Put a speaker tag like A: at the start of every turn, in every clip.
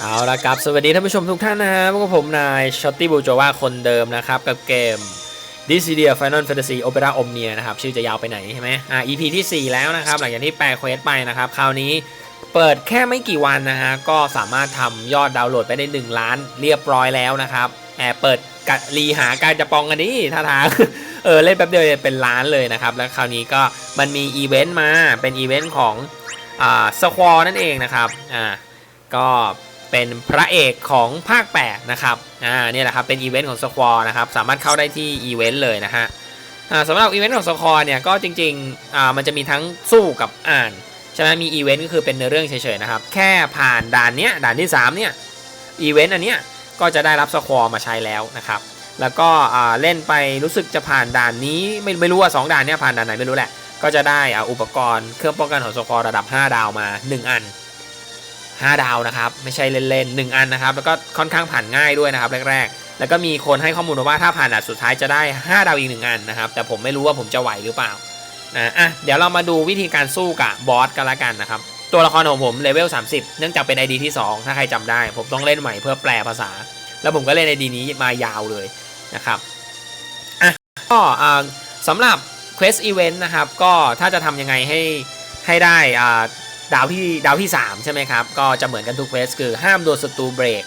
A: เอาละครับ สวัสดีท่านผู้ชมทุกท่านนะฮะพวกบผมนายช็อตตี้บูโจวาคนเดิมนะครับ กับเกม d i s i d i a Final Fantasy Opera Omnia นะครับ ชื่อจะยาวไปไหนใช่ไหมอ่า EP ที่ 4 แล้วนะครับ หลังจากที่แปลเควสไปนะครับ คราวนี้เปิดแค่ไม่กี่วันนะฮะ ก็สามารถทำยอดดาวน์โหลดไปได้ 1 ล้านเรียบร้อยแล้วนะครับแอบเปิดกะรีหาการจะปองกันนี่ท่าทางเออเล่นแป๊บเดียวเป็นล้านเลยนะครับ แล้วคราวนี้ก็มันมีอีเวนต์มาเป็นอีเวนต์ของอ่าสควอนั่นเองนะครับอ่าก็ เป็นพระเอกของภาค 8 นะครับอ่าเนี่ยแหละครับเป็นอีเวนต์ของสควอนะครับสามารถเข้าได้ที่อีเวนต์เลยนะฮะอ่าสำหรับอีเวนต์ของสควอเนี่ยก็จริงๆอ่ามันจะมีทั้งสู้กับอ่านใช่ไหมมีอีเวนต์ก็คือเป็นเนื้อเรื่องเฉยๆนะครับแค่ผ่านด่านเนี้ยด่านที่สามเนี่ยอีเวนต์อันเนี้ยก็จะได้รับสควอมาใช้แล้วนะครับแล้วก็อ่าเล่นไปรู้สึกจะผ่านด่านนี้ไม่ไม่รู้ว่าสองด่านเนี้ยผ่านด่านไหนไม่รู้แหละก็จะได้อ่าอุปกรณ์เครื่องป้องกันของสควอระดับ 5 ดาวมา 1 อัน 5 ดาวนะครับ ไม่ใช่เล่นๆ1อันนะครับ แล้วก็ค่อนข้างผ่านง่ายด้วยนะครับแรกๆ แล้วก็มีคนให้ข้อมูลมาว่าถ้าผ่านด่านสุดท้ายจะได้ 5 ดาวอีก 1 อันนะครับ แต่ผมไม่รู้ว่าผมจะไหวหรือเปล่านะอะเดี๋ยวเรามาดูวิธีการสู้กับบอสกันละกันนะครับ ตัวละครของผมเลเวล 30 เนื่องจากเป็น ID ที่ 2 ถ้าใครจำได้ ผมต้องเล่นใหม่เพื่อแปลภาษา แล้วผมก็เล่น ID นี้มายาวเลยนะครับอะก็อ่าสำหรับ Quest Event นะครับ ก็ถ้าจะทำยังไงให้ให้ได้อ่า ดาวที่ดาวที่ 3 ใช่ไหมครับ ก็จะเหมือนกันทุกเควสคือห้ามโดนศัตรูเบรก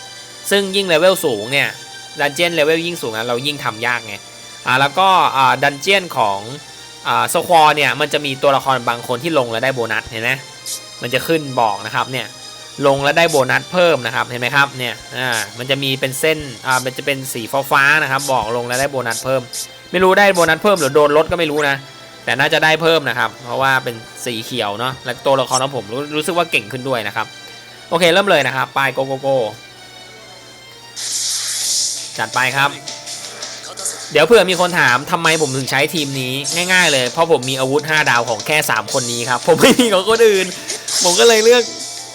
A: ซึ่งยิ่งเลเวลสูงเนี่ยดันเจียนเลเวลยิ่งสูงนะเรายิ่งทำยากไงอ่าแล้วก็อ่าดันเจียนของอ่าสควอเนี่ยมันจะมีตัวละครบางคนที่ลงแล้วได้โบนัสเห็นไหมมันจะขึ้นบอกนะครับเนี่ยลงแล้วได้โบนัสเพิ่มนะครับเห็นไหมครับเนี่ยอ่ามันจะมีเป็นเส้นอ่ามันจะเป็นสีฟ้าๆนะครับ บอกลงแล้วได้โบนัสเพิ่ม ไม่รู้ได้โบนัสเพิ่มหรือโดนลดก็ไม่รู้นะ แต่น่าจะได้เพิ่มนะครับ เพราะว่าเป็นสีเขียวเนาะและตัวละครของผมรู้รู้สึกว่าเก่งขึ้นด้วยนะครับ โอเคเริ่มเลยนะครับไปโกโกโกจัดไปครับ เดี๋ยวเผื่อมีคนถามทำไมผมถึงใช้ทีมนี้ง่าย ๆ เลยเพราะผมมีอาวุธ 5 ดาวของแค่ 3 คนนี้ครับผมไม่มีของคนอื่น ผมก็เลยเลือก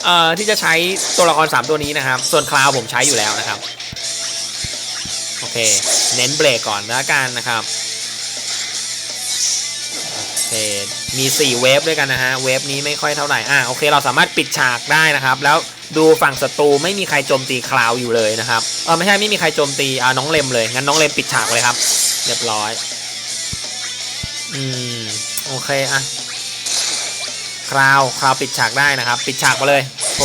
A: เอ่อที่จะใช้ตัวละคร 3 ตัวนี้นะครับ ส่วนคลาวผมใช้อยู่แล้วนะครับโอเค เน้นเบรกก่อนแล้วกันนะครับ เค มี 4 เวฟด้วยกันนะฮะ เวฟนี้ไม่ค่อยเท่าไหร่ อะโอเค เราสามารถปิดฉากได้นะครับ แล้วดูฝั่งศัตรูไม่มีใครโจมตีคลาวอยู่เลยนะครับ เออไม่ใช่ไม่มีใครโจมตี อ่าน้องเลมเลย งั้นน้องเลมปิดฉากเลยครับ เรียบร้อย อืม โอเค อะคราวคราวปิดฉากได้นะครับ ปิดฉากมาเลยโพ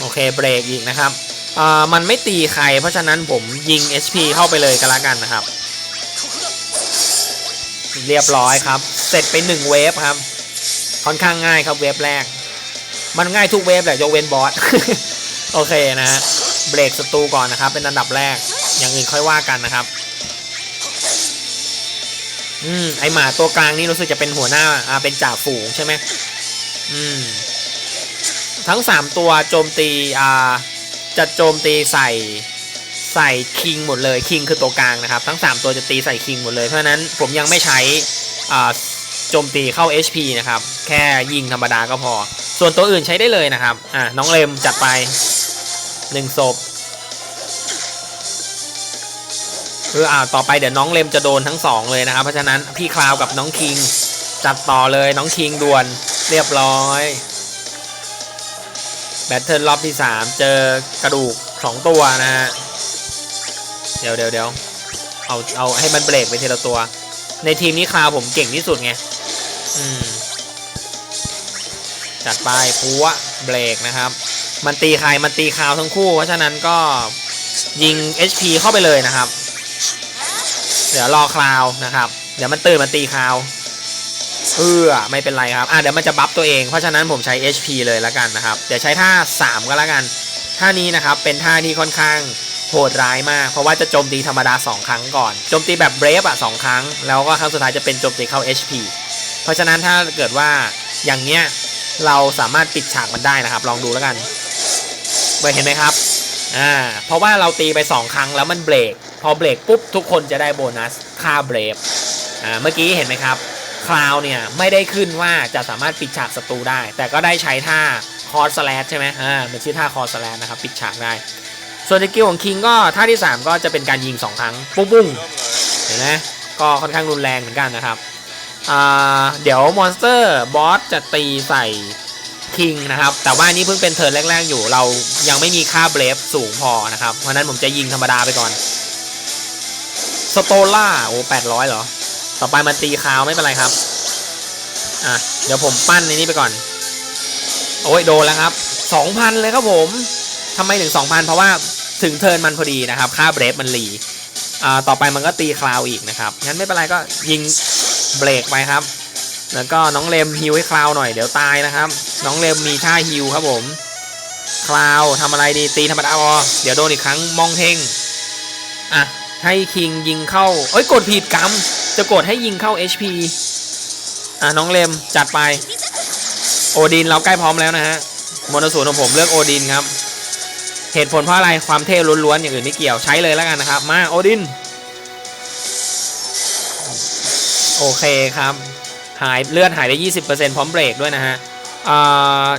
A: โอเค เบรกอีกนะครับอ่ามันไม่ตีใคร เพราะฉะนั้นผมยิง HP เข้าไปเลยกันละกันนะครับ เรียบร้อยครับ เสร็จไปหนึ่งเวฟครับ ค่อนข้างง่ายครับเวฟแรก มันง่ายทุกเวฟแหละยกเว้นบอส โอเคนะฮะเบรกศัตรูก่อนนะครับ เป็นอันดับแรก อย่างอื่นค่อยว่ากันนะครับ อืม ไอหมาตัวกลางนี่รู้สึกจะเป็นหัวหน้า อ่า เป็นจ่าฝูงใช่ไหม อืม ทั้ง3ตัวโจมตี อ่า จะโจมตีใส่ ใส่คิงหมดเลยคิงคือตัวกลางนะครับ ทั้ง 3 ตัวจะตีใส่คิงหมดเลย เพราะนั้นผมยังไม่ใช้อ่าโจมตีเข้า HP นะครับ แค่ยิงธรรมดาก็พอ ส่วนตัวอื่นใช้ได้เลยนะครับอ่าน้องเลมจัดไป1ศพเอออ่าต่อไปเดี๋ยวน้องเลมจะโดนทั้งสองเลยนะครับ เพราะฉะนั้นพี่คลาวกับน้องคิงจัดต่อเลยน้องคิงด่วนเรียบร้อยแบทเทิลรอบที่ 3 เจอกระดูก 2 ตัวนะฮะ เดี๋ยวเดี๋ยวเดี๋ยวเอาเอาให้มันเบรกไปทีละตัว ในทีมนี้คราวผมเก่งที่สุดไง อืม จัดไปปัวเบรกนะครับ มันตีใครมันตีคราวทั้งคู่ เพราะฉะนั้นก็ยิง HP เข้าไปเลยนะครับ เดี๋ยวรอคราวนะครับ เดี๋ยวมันตื่นมันตีคราวเออไม่เป็นไรครับอะเดี๋ยวมันจะบัฟตัวเอง เพราะฉะนั้นผมใช้ HP เลยแล้วกันนะครับ เดี๋ยวใช้ท่า 3 ก็แล้วกัน ท่านี้นะครับเป็นท่าที่ค่อนข้าง โหดร้ายมาก เพราะว่าจะโจมตีธรรมดา 2 ครั้งก่อน โจมตีแบบเบรฟอะสองครั้ง แล้วก็ครั้งสุดท้ายจะเป็นโจมตีเข้า HP เพราะฉะนั้นถ้าเกิดว่าอย่างเนี้ยเราสามารถปิดฉากมันได้นะครับ ลองดูแล้วกันเห็นไหมครับอ่าเพราะว่าเราตีไป 2 ครั้งแล้วมันเบรก พอเบรกปุ๊บทุกคนจะได้โบนัสค่าเบรฟอ่าเมื่อกี้เห็นไหมครับคลาวเนี่ยไม่ได้ขึ้นว่าจะสามารถปิดฉากศัตรูได้ แต่ก็ได้ใช้ท่าคอร์สแลชใช่ไหมอ่าเป็นชื่อท่าคอร์สแลชนะครับ ปิดฉากได้ ส่วนสกิลของคิงก็ท่าที่ 3 ก็จะเป็นการยิง 2 ครั้ง ปุ้งปุ้งเห็นไหมก็ค่อนข้างรุนแรงเหมือนกันนะครับเดี๋ยวมอนสเตอร์บอสจะตีใส่คิงนะครับ แต่ว่านี่เพิ่งเป็นเทิร์นแรก ๆ อยู่เรายังไม่มีค่าเบรฟสูงพอนะครับ เพราะฉะนั้นผมจะยิงธรรมดาไปก่อน สโตล่าโอ้แปดร้อยเหรอ ต่อไปมันตีคาวไม่เป็นไรครับ อะ เดี๋ยวผมปั้นในนี้ไปก่อน โอ้ยโดนแล้วครับสองพันเลยครับผมทำไมถึงสองพันเพราะว่า ถึงเทิร์นมันพอดีนะครับ ค่าเบรฟมันรีอ่าต่อไปมันก็ตีคลาวอีกนะครับ งั้นไม่เป็นไรก็ยิงเบรกไปครับ แล้วก็น้องเลมฮิวให้คลาวหน่อยเดี๋ยวตายนะครับ น้องเลมมีท่าฮิวครับผม คลาวทำอะไรดีตีธรรมดาออเดี๋ยวโดนอีกครั้งมองเท่งอะให้คิงยิงเข้า เอ้ยกดผิดกำจะกดให้ยิงเข้า HP อะน้องเลมจัดไป โอดินเราใกล้พร้อมแล้วนะฮะมอนสูนของผมเลือกโอดินครับ เหตุผลเพราะอะไรความเท่ล้วนๆอย่างอื่นไม่เกี่ยวใช้เลยแล้วกันนะครับ มาโอดิน โอเคครับ หายเลือดหายไป20%พร้อมเบรกด้วยนะฮะ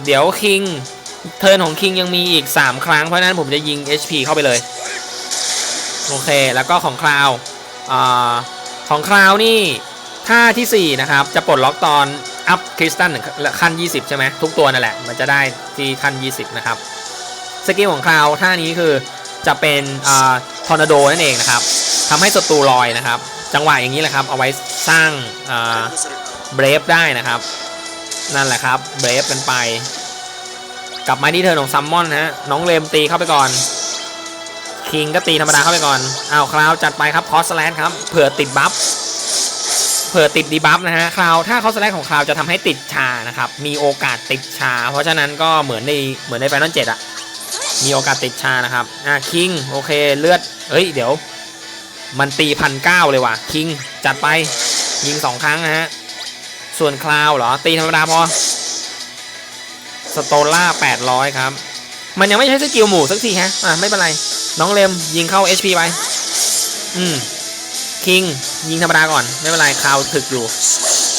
A: เดี๋ยวคิงเทิร์นของคิงยังมีอีก 3 ครั้ง เพราะนั้นผมจะยิง HP เข้าไปเลย โอเค แล้วก็ของคราวอของคราวนี่ท่าทีสี่4 นะครับ จะปลดล็อกตอนอัพคริสตัลขั้น 20 ใช่ไหมทุกตัวนั่นแหละ มันจะได้ที่ขั้น 20 นะครับ สกิลของคราวท่านี้คือจะเป็นอทอร์นาโดนั่นเองนะครับทำให้ศัตรูลอยนะครับ จังหวะอย่างนี้แหละครับ เอาไว้สร้างเบรฟได้นะครับ นั่นแหละครับเบรฟกันไป กลับมาที่เทิร์นของซัมมอนนะฮะน้องเลมตีเข้าไปก่อนคิงก็ตีธรรมดาเข้าไปก่อนอ้าวคราวจัดไปครับคอสแลนครับเผื่อติดบัฟเผื่อติดดีบัฟนะฮะคราวถ้าคอสแลนของคราวจะทำให้ติดชานะครับ มีโอกาสติดชา เพราะฉะนั้นก็เหมือนในเหมือนในไฟนอลเจ็ดอะ มีโอกาสติดชานะครับ อะคิงโอเคเลือด เอ้ยเดี๋ยว มันตีพันเก้าเลยว่ะคิงจัดไปยิงสองครั้งนะฮะ ส่วนคลาวเหรอ ตีธรรมดาพอ สโตล่า800ครับ มันยังไม่ใช้สกิลหมู่สักทีฮะ อะไม่เป็นไร น้องเลมยิงเข้า HP ไป อืมคิงยิงธรรมดาก่อน ไม่เป็นไรคลาวถึกอยู่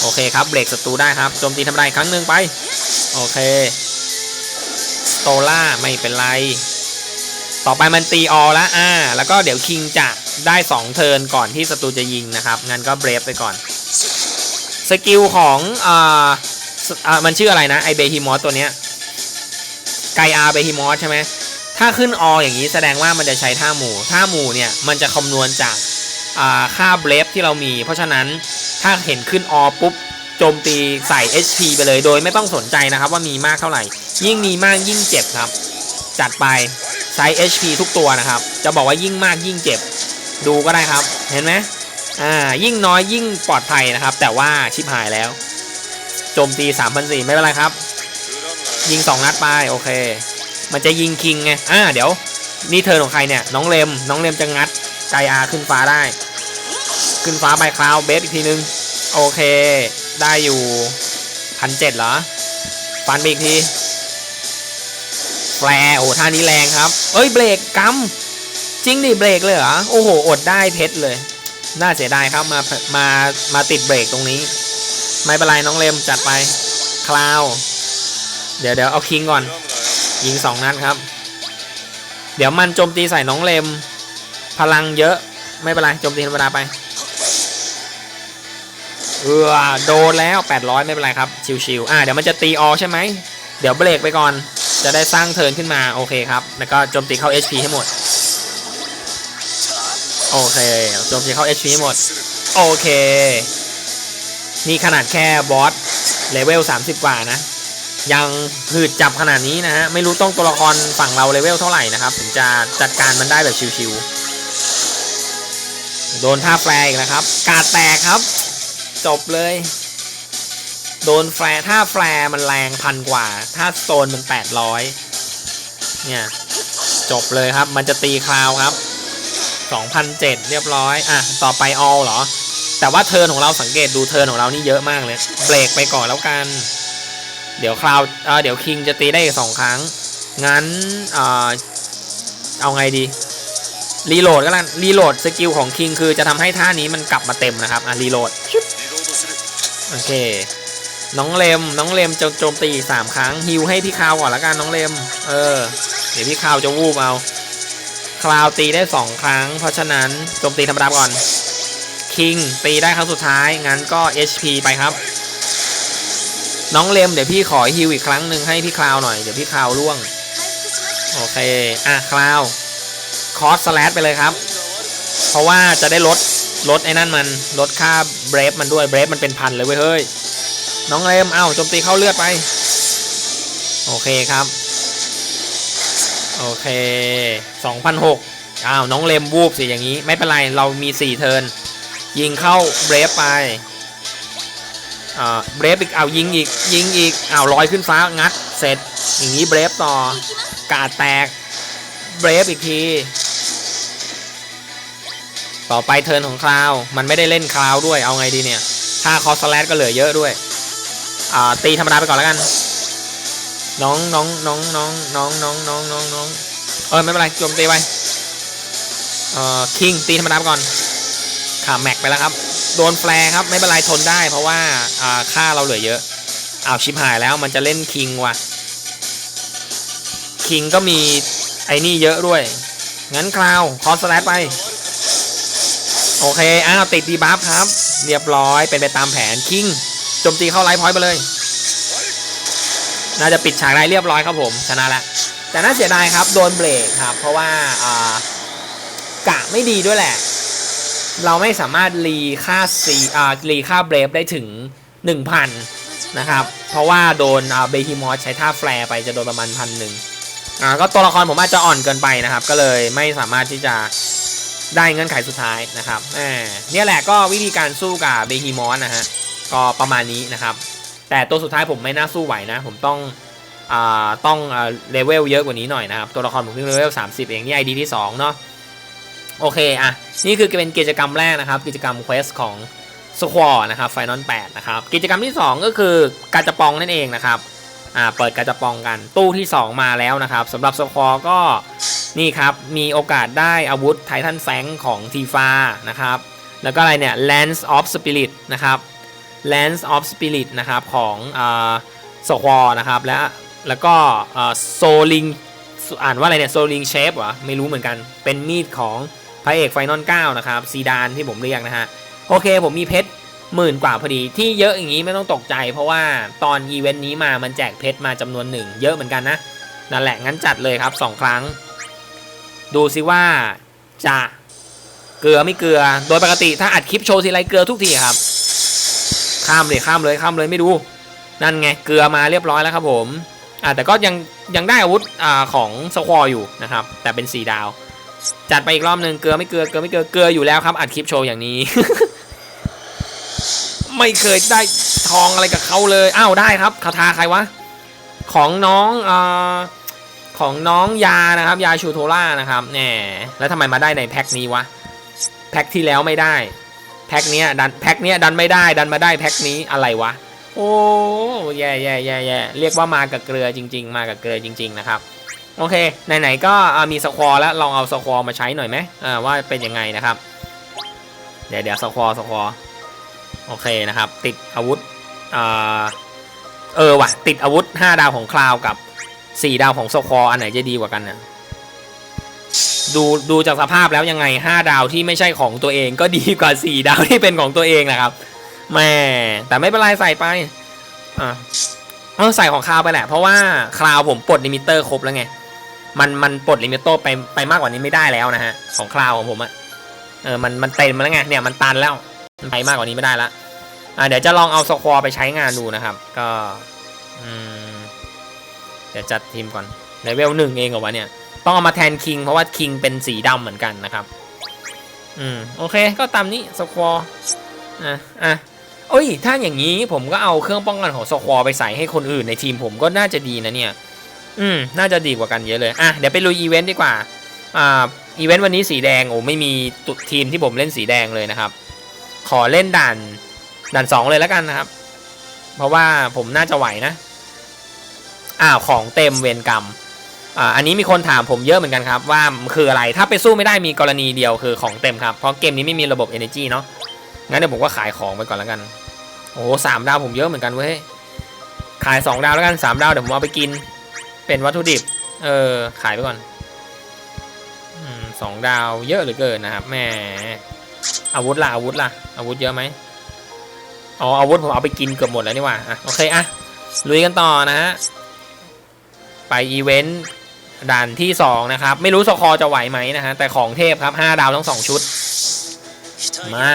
A: โอเคครับเบรกศัตรูได้ครับโจมตีธรรมดาอีกครั้งหนึ่งไป โอเค ตล่าไม่เป็นไร ต่อไปมันตีออแล้วอ่า แล้วก็เดี๋ยวคิงจะได้ 2 เทิร์นก่อนที่ศัตรูจะยิงนะครับงั้นก็เบรฟไปก่อน สกิลของอ่าอ่ามันชื่ออะไรนะไอเบฮิมอสตัวเนี้ยไกอาเบฮิมอสใช่ไหมถ้าขึ้นออย่างนี้แสดงว่ามันจะใช้ท่าหมู่ท่าหมู่เนี่ยมันจะคำนวณจากาค่าเบรฟที่เรามี เพราะฉะนั้นถ้าเห็นขึ้นอปุ๊บโจมตีใส่ HP ไปเลยโดยไม่ต้องสนใจนะครับว่ามีมากเท่าไหร่ ยิ่งมีมากยิ่งเจ็บครับ จัดไปใช้ HP ทุกตัวนะครับ จะบอกว่ายิ่งมากยิ่งเจ็บ ดูก็ได้ครับ เห็นไหมอ่า ยิ่งน้อยยิ่งปลอดภัยนะครับ แต่ว่าชิบหายแล้ว โจมตี3 0 0ไม่เป็นไรครับ ยิง 2 นัดไป โอเค มันจะยิงคิงไง อ่า เดี๋ยว นี่เทิร์นของใครเนี่ย น้องเลม น้องเลมจะงัด ไกอาขึ้นฟ้าได้ ขึ้นฟ้าไปคลาวเบสอีกทีนึง โอเค ได้อยู่พันเจ็ดเหรอ ฟันไปอีกที แฟร์โอ้ท่านี้แรงครับ เอ้ยเบรกกำจริงดิเบรกเลยเหรอ โอ้โห อดได้เพชรเลย น่าเสียดายครับมามามาติดเบรกตรงนี้ ไม่เป็นไรน้องเลมจัดไปคลาว เดี๋ยวเดี๋ยวเอาคิงก่อน ยิงสองนัดครับ เดี๋ยวมันโจมตีใส่น้องเลม พลังเยอะไม่เป็นไรโจมตีธรรมดาไปเออโดนแล้ว 800 ไม่เป็นไรครับ ชิวๆอ่าเดี๋ยวมันจะตีออใช่ไหม เดี๋ยวเบรกไปก่อน จะได้สร้างเทิร์นขึ้นมาโอเคครับ แล้วก็โจมตีเข้า HP ให้หมด โอเคโจมตีเข้า HP ให้หมด โอเค นี่ขนาดแค่บอสเลเวล 30 กว่านะ ยังหืดจับขนาดนี้นะฮะ ไม่รู้ต้องตัวละครฝั่งเราเลเวลเท่าไหร่นะครับ ถึงจะจัดการมันได้แบบชิวๆโดนท่าแฟร์อีกนะครับ กาดแตกครับ จบเลย โดนแฟร์ท่าแฟร์มันแรงพันกว่า ถ้าโซนมัน800เนี่ย จบเลยครับ มันจะตีคราวครับ2,007เรียบร้อย อะ ต่อไปออลเหรอ แต่ว่าเทิร์นของเราสังเกตดูเทิร์นของเรานี่เยอะมากเลย เบรกไปก่อนแล้วกัน เดี๋ยวคราวเเดี๋ยวคิงจะตีได้อีกสองครั้ง งั้นเออเอาไงดีรีโหลดก็แล้วกันรีโหลดสกิลของคิงคือจะทำให้ท่านี้มันกลับมาเต็มนะครับ อะรีโหลดโอเค น้องเลมน้องเลมจะโจมตีสามครั้งฮิวให้พี่คาวก่อนล้วกันน้องเลมเออเดี๋ยวพี่คาวจะวูบเอาคลาวตีได้2ครั้ง เพราะฉะนั้นโจมตีธรรมดาก่อนคิงตีได้ครั้งสุดท้ายงั้นก็ HP ไปครับ น้องเลมเดี๋ยวพี่ขอฮิวอีกครั้งหนึ่งให้พี่คลาวหน่อยเดี๋ยวพี่คลาวล่วงโอเคอะคลาวคอสสแลดไปเลยครับ เพราะว่าจะได้ลดลดไอ้นั่นมันลดค่าเบรฟมันด้วยเบรฟมันเป็นพันเลยเว้ยเฮ้ย น้องเลมเอ้าโจมตีเข้าเลือดไป โอเคครับ โอเค2,006อ้าวน้องเลมวูบสิอย่างนี้ ไม่เป็นไร เรามี 4 เทิร์นยิงเข้าเบรฟไปอ่าเบรฟอีกเอายิงอีกยิงอีกเอาลอยขึ้นฟ้างัดเสร็จ อย่างนี้เบรฟต่อกาดแตกเบรฟอีกที ต่อไปเทิร์นของคลาว มันไม่ได้เล่นคลาวด้วยเอาไงดีเนี่ย ค่าคอสแลดก็เหลือเยอะด้วย อ่าตีธรรมดาไปก่อนแล้วกัน น้องน้องน้องน้องน้องน้องน้องน้องน้องเออไม่เป็นไรโจมตีไปเอ่อคิงตีธรรมดาไปก่อนขาแม็กไปแล้วครับ โดนแฟร์ครับไม่เป็นไรทนได้ เพราะว่าอ่าค่าเราเหลือเยอะอ้าวชิบหายแล้วมันจะเล่นคิงว่ะคิงก็มีไอ้นี่เยอะด้วย งั้นคราวคอสแลดไป โอเค อ้าว ติดดีบัฟครับ เรียบร้อยเป็นไปตามแผนคิง จมตีเข้าไลฟ์พอยต์ไปเลย น่าจะปิดฉากได้เรียบร้อยครับผมชนะแล้วแต่น่าเสียดายครับโดนเบรกครับ เพราะว่าอ่ากะไม่ดีด้วยแหละ เราไม่สามารถรีค่าซีอ่ารีค่าเบรฟได้ถึง 1,000 นะครับ เพราะว่าโดนอ่าเบฮิมอสใช้ท่าแฟร์ไปจะโดนประมาณพันหนึ่งอ่าก็ตัวละครผมอาจจะอ่อนเกินไปนะครับ ก็เลยไม่สามารถที่จะได้เงื่อนไขสุดท้ายนะครับแหมเนี่ยแหละก็วิธีการสู้กับเบฮิมอสนะฮะ ก็ประมาณนี้นะครับ แต่ตัวสุดท้ายผมไม่น่าสู้ไหวนะ ผมต้องอต้องเลเวลเยอะกว่านี้หน่อยนะครับ ตัวละครผมเพิ่งเลเวล30 เองนี่ ID ที่ 2 เนาะโอเคอะนี่คือเป็นกิจกรรมแรกนะครับ กิจกรรมเควสของสควอนะครับไฟนอล8นะครับกิจกรรมที่ 2 ก็คือกาจะปองนั่นเองนะครับอ่าเปิดกาจะปองกันตู้ที่ 2 มาแล้วนะครับสำหรับสควอก็นี่ครับมีโอกาสได้อาวุธไททันแฟงของทีฟานะครับแล้วก็อะไรเนี่ย Lance of Spirit นะครับ Lance of Spirit นะครับของสควอนะครับและแล้วก็โซลิงอ่านว่าอะไรเนี่ยโซลิงเชฟเหรอไม่รู้เหมือนกัน เป็นมีดของพระเอกไฟนอล9นะครับซีดานที่ผมเรียกนะฮะ โอเคผมมีเพชรหมื่นกว่าพอดีที่เยอะอย่างนี้ไม่ต้องตกใจ เพราะว่าตอนอีเวนต์นี้มามันแจกเพชรมาจำนวนหนึ่งเยอะเหมือนกันนะ นั่นแหละงั้นจัดเลยครับ 2 ครั้ง ดูซิว่าจะเกลือไม่เกลือ โดยปกติถ้าอัดคลิปโชว์ทีไรเกลือทุกทีครับ ข้ามเลยข้ามเลยข้ามเลยไม่ดู นั่นไงเกลือมาเรียบร้อยแล้วครับผมอ่าแต่ก็ยังยังได้อาวุธอ่าของสควออยู่นะครับ แต่เป็นสีดาว จัดไปอีกรอบหนึ่งเกลือไม่เกลือเกลือไม่เกลือเกลืออยู่แล้วครับอัดคลิปโชว์อย่างนี้ ไม่เคยได้ทองอะไรกับเขาเลยอ้าวได้ครับคาถาใครวะของน้องอ่าของน้องยานะครับ ยาชูโทล่านะครับแหมแล้วทำไมมาได้ในแพ็คนี้วะแพ็คที่แล้วไม่ได้ แพ็คเนี้ยดันแพ็คเนี้ยดันไม่ได้ดันมาได้แพ็คนี้อะไรวะ โอ้แย่แย่แย่แย่เรียกว่ามากับเกลือจริง ๆ มากับเกลือจริง ๆ นะครับโอเคไหนๆก็มีสควอแล้วลองเอาสควอมาใช้หน่อยไหมว่าเป็นยังไงนะครับ เดี๋ยวเดี๋ยวสควอสควอโอเคนะครับ ติดอาวุธเออว่ะติดอาวุธ 5 ดาวของคลาวกับ 4 ดาวของสควออันไหนจะดีกว่ากันเนี่ย ดูดูจากสภาพแล้วยังไง 5 ดาวที่ไม่ใช่ของตัวเองก็ดีกว่า 4 ดาวที่เป็นของตัวเองนะครับแม่แต่ไม่เป็นไรใส่ไปอะเออใส่ของคราวไปแหละ เพราะว่าคราวผมปลดลิมิเตอร์ครบแล้วไงมันมันปลดลิมิเตอร์ไปไปมากกว่านี้ไม่ได้แล้วนะฮะของคราวของผมอะเออมันมันเต็มแล้วไงเนี่ยมันตันแล้วมันไปมากกว่านี้ไม่ได้ละอะเดี๋ยวจะลองเอาสควอไปใช้งานดูนะครับ ก็อืมเดี๋ยวจัดทีมก่อนเลเวลหนึ่งเองเหรอวะเนี่ย ต้องเอามาแทนคิงเพราะว่าคิงเป็นสีดำเหมือนกันนะครับ อืม โอเค ก็ตามนี้สควออะอะเอ้ย ถ้าอย่างนี้ผมก็เอาเครื่องป้องกันของสควอไปใส่ให้คนอื่นในทีมผมก็น่าจะดีนะเนี่ย อืม น่าจะดีกว่ากันเยอะเลย อะ เดี๋ยวไปลุยอีเวนต์ดีกว่า อ่า อีเวนต์วันนี้สีแดง โอ้ ไม่มีตุดทีมที่ผมเล่นสีแดงเลยนะครับ ขอเล่นด่าน ด่านสองเลยแล้วกันนะครับ เพราะว่าผมน่าจะไหวนะ อ้าว ของเต็มเวรกรรม อันนี้มีคนถามผมเยอะเหมือนกันครับว่าคืออะไรถ้าไปสู้ไม่ได้มีกรณีเดียวคือของเต็มครับเพราะเกมนี้ไม่มีระบบ energy เนาะงั้นเดี๋ยวผมก็ขายของไปก่อนแล้วกันโอ้โหสามดาวผมเยอะเหมือนกันเว้ยขายสองดาวแล้วกันสามดาวเดี๋ยวผมเอาไปกิน เป็นวัตถุดิบ เออขายไปก่อนสองดาวเยอะเหลือเกินนะครับแม่อาวุธล่ะอาวุธล่ะอาวุธเยอะไหมอ๋ออาวุธผมเอาไปกินเกือบหมดแล้วนี่หว่าอะโอเคอะลุยกันต่อนะฮะไปอีเวนต์ ด่านที่ 2 นะครับ ไม่รู้สคอจะไหวไหมนะฮะ แต่ของเทพครับ 5 ดาวทั้ง 2 ชุด มา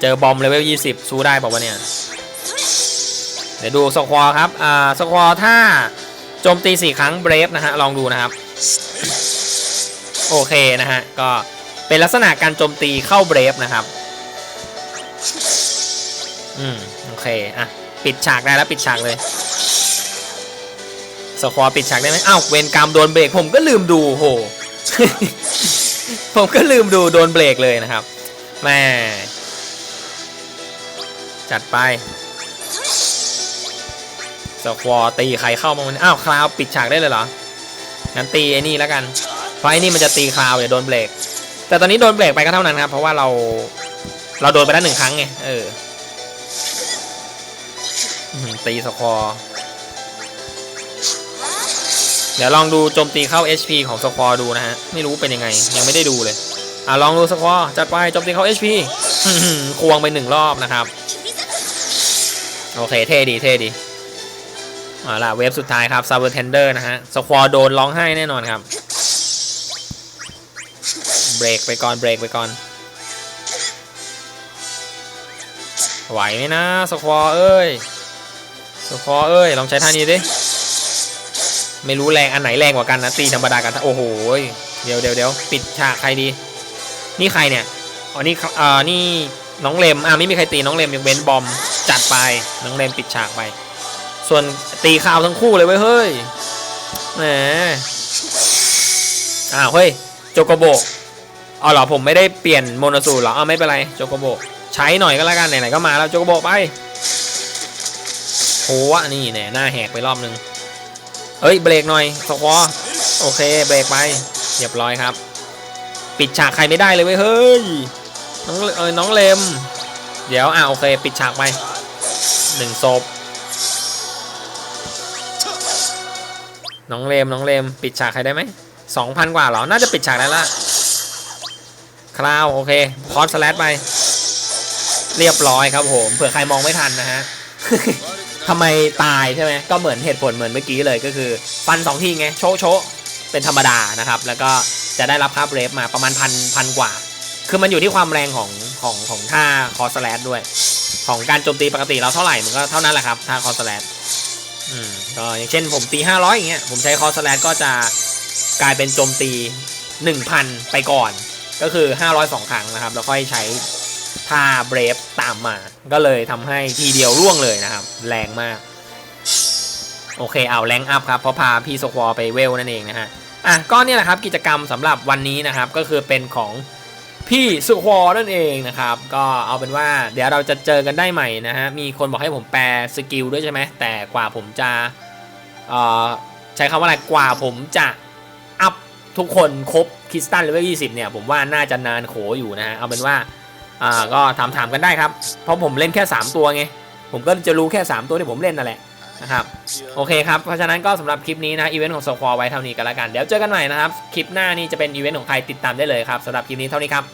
A: เจอบอมเลเวล 20 สู้ได้บอกว่าวะเนี่ย เดี๋ยวดูสควอครับ อ่า สควอถ้าโจมตี 4 ครั้งเบรฟนะฮะ ลองดูนะครับ โอเคนะฮะ ก็เป็นลักษณะการโจมตีเข้าเบรฟนะครับ อืม โอเค อะ ปิดฉากได้แล้วปิดฉากเลย สควอปิดฉากได้ไหมอ้าวเวนกรรมโดนเบรกผมก็ลืมดูโห ผมก็ลืมดูโดนเบรกเลยนะครับแม่จัดไปสควอตีใครเข้ามามันอ้าวคลาวปิดฉากได้เลยเหรอ งั้นตีไอ้นี่แล้วกัน เพราะไอ้นี่มันจะตีคลาวเดี๋ยวโดนเบรก แต่ตอนนี้โดนเบรกไปก็เท่านั้นครับ เพราะว่าเราเราโดนไปแล้วหนึ่งครั้งไง เออตีสควอ ดี๋ยวลองดูโจมตีเข้า HP ของสควอดูนะฮะ ไม่รู้เป็นยังไง ยังไม่ได้ดูเลย อะลองดูสควอจัดไปโจมตีเข้า HP ควงไปหนึ่งรอบนะครับ โอเคเท่ดีเท่ดีเอาล่ะเวฟสุดท้ายครับซา b เ r อร์เทนเดอร์นะฮะสควอโดนร้องไห้แน่นอนครับ เบรกไปก่อนเบรกไปก่อน ไหวไหมนะสควอเอ้ยสควอเอ้ย ลองใช้ท่านี้ดิ ไม่รู้แรงอันไหนแรงกว่ากันนะตีธรรมดากันโอ้โหเดี๋ยวเดี๋ยวเดี๋ยวปิดฉากใครดี นี่ใครเนี่ยอ๋อนี่เอ่อนี่น้องเลมอ่าไม่มีใครตีน้องเลมยังเว้นบอมจัดไปน้องเลมปิดฉากไป ส่วนตีข่าวทั้งคู่เลยเว้ยเฮ้ยแหมอ้าวเฮ้ยโจโกโบอ๋อเหรอผมไม่ได้เปลี่ยนโมโนสูเหรออ้าไม่เป็นไรโจโกโบใช้หน่อยก็แล้วกันไหนๆก็มาแล้วโจโกโบไปโหวะนี่แน่หน้าแหกไปรอบนึง เฮ้ยเบรกหน่อยสควอโอเคเบรกไปเรียบร้อยครับ ปิดฉากใครไม่ได้เลยเว้ยเฮ้ยน้องเอ้ยน้องเลม เดี๋ยวอะโอเค ปิดฉากไปหนึ่งศพน้องเลมน้องเลม ปิดฉากใครได้ไหมสองพันกว่าเหรอ น่าจะปิดฉากได้ละคราวโอเคคอร์สแลดไป เรียบร้อยครับผมเผื่อใครมองไม่ทันนะฮะ ทำไมตายใช่ไหมก็เหมือนเหตุผลเหมือนเมื่อกี้เลยก็คือ ฟันสองทีไงโชะโชะเป็นธรรมดานะครับ แล้วก็จะได้รับค่าเบรฟมาประมาณพันพันกว่า คือมันอยู่ที่ความแรงของของของท่าคอสแลดด้วย ของการโจมตีปกติเราเท่าไหร่มันก็เท่านั้นแหละครับท่าคอสแลดอืมก็อย่างเช่นผมตี500อย่างเงี้ยผมใช้คอสแลดก็จะกลายเป็นโจมตี1,000ไปก่อน ก็คือ502ครั้งนะครับ แล้วค่อยใช้ ท่าเบรฟตามมา ก็เลยทำให้ทีเดียวร่วงเลยนะครับ แรงมาก โอเคเอาแรงอัพครับ เพราะพาพี่สควอไปเวลนั่นเองนะฮะอะก็เนี่ยแหละครับกิจกรรมสำหรับวันนี้นะครับ ก็คือเป็นของพี่สุควอนั่นเองนะครับ ก็เอาเป็นว่าเดี๋ยวเราจะเจอกันได้ใหม่นะฮะ มีคนบอกให้ผมแปลสกิลด้วยใช่ไหม แต่กว่าผมจะเอ่อใช้คำว่าอะไร กว่าผมจะอัพทุกคนครบคริสตันเลเวล20 เนี่ย ผมว่าน่าจะนานโขอยู่นะฮะ เอาเป็นว่า อ่าก็ถามถามๆกันได้ครับ เพราะผมเล่นแค่ 3 ตัวไง ผมก็จะรู้แค่ 3 ตัวที่ผมเล่นนั่นแหละนะครับโอเคครับ เพราะฉะนั้นก็สำหรับคลิปนี้นะอีเวนต์ของสควอไว้เท่านี้กันแล้วกัน เดี๋ยวเจอกันใหม่นะครับ คลิปหน้านี่จะเป็นอีเวนต์ของใครติดตามได้เลยครับสำหรับคลิปนี้เท่านี้ครับ